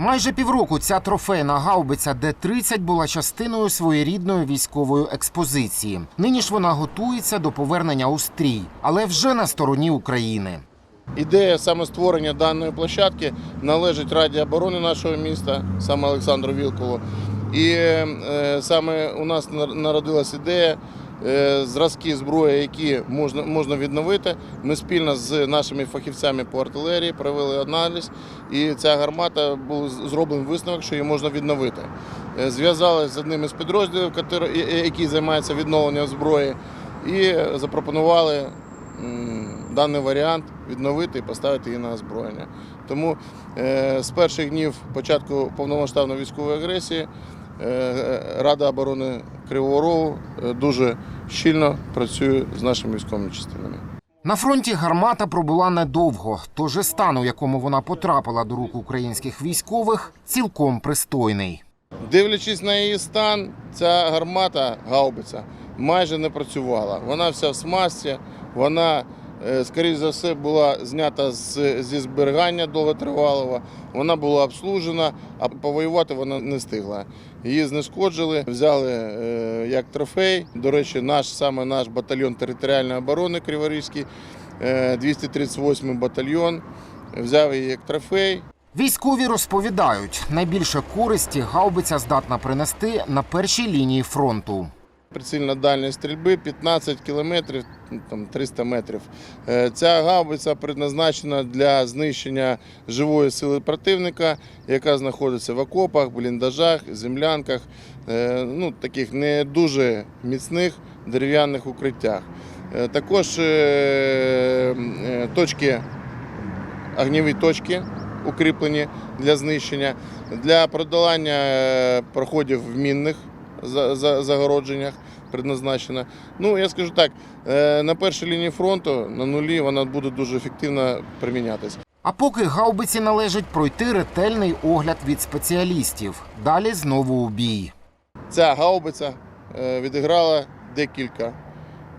Майже півроку ця трофейна гаубиця Д-30 була частиною своєрідної військової експозиції. Нині ж вона готується до повернення у стрій, але вже на стороні України. Ідея саме створення даної площадки належить Раді оборони нашого міста, саме Олександру Вілкову. І е, саме у нас нар- народилась ідея зразки зброї, які можна, можна відновити. Ми спільно з нашими фахівцями по артилерії провели аналіз, і ця гармата був зроблений висновок, що її можна відновити. Е, Зв'язалися з одним із підрозділів, який займається відновленням зброї, і запропонували даний варіант відновити і поставити її на озброєння. Тому е, з перших днів початку повномасштабної військової агресії е, Рада оборони Кривого Рогу е, дуже щільно працює з нашими військовими частинами. На фронті гармата пробула недовго, тож і стан, у якому вона потрапила до рук українських військових, цілком пристойний. Дивлячись на її стан, ця гармата гаубиця майже не працювала. Вона вся в смазці, вона, скоріш за все, була знята з, зі зберігання довготривалого. Вона була обслужена, а повоювати вона не встигла. Її знешкоджили, взяли е, як трофей. До речі, наш саме наш батальйон територіальної оборони Криворізький, е, 238 батальйон, взяв її як трофей. Військові розповідають, найбільше користі гаубиця здатна принести на першій лінії фронту. Прицільна дальність стрільби 15 кілометрів, ну, там 300 метрів. Е, Ця гаубиця предназначена для знищення живої сили противника, яка знаходиться в окопах, бліндажах, землянках, е, ну, таких не дуже міцних дерев'яних укриттях. Е, Також точки, огніві точки укріплені для знищення, для продолання проходів в мінних загородженнях предназначена. Ну, я скажу так, е, на першій лінії фронту, на нулі, вона буде дуже ефективно примінятися. А поки гаубиці належить пройти ретельний огляд від спеціалістів. Далі знову у бій. Ця гаубиця е, відіграла декілька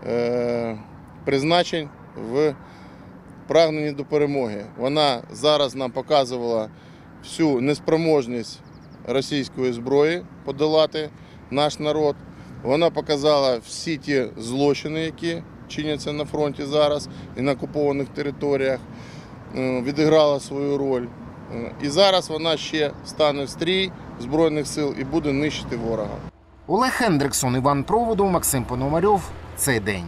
е, призначень в прагненні до перемоги. Вона зараз нам показувала всю неспроможність російської зброї подолати наш народ. Вона показала всі ті злочини, які чиняться на фронті зараз і на окупованих територіях. Е, Відіграла свою роль. Е, І зараз вона ще стане в стрій Збройних сил і буде нищити ворога. Олег Хендриксон, Іван Проводов, Максим Пономарьов. Цей день.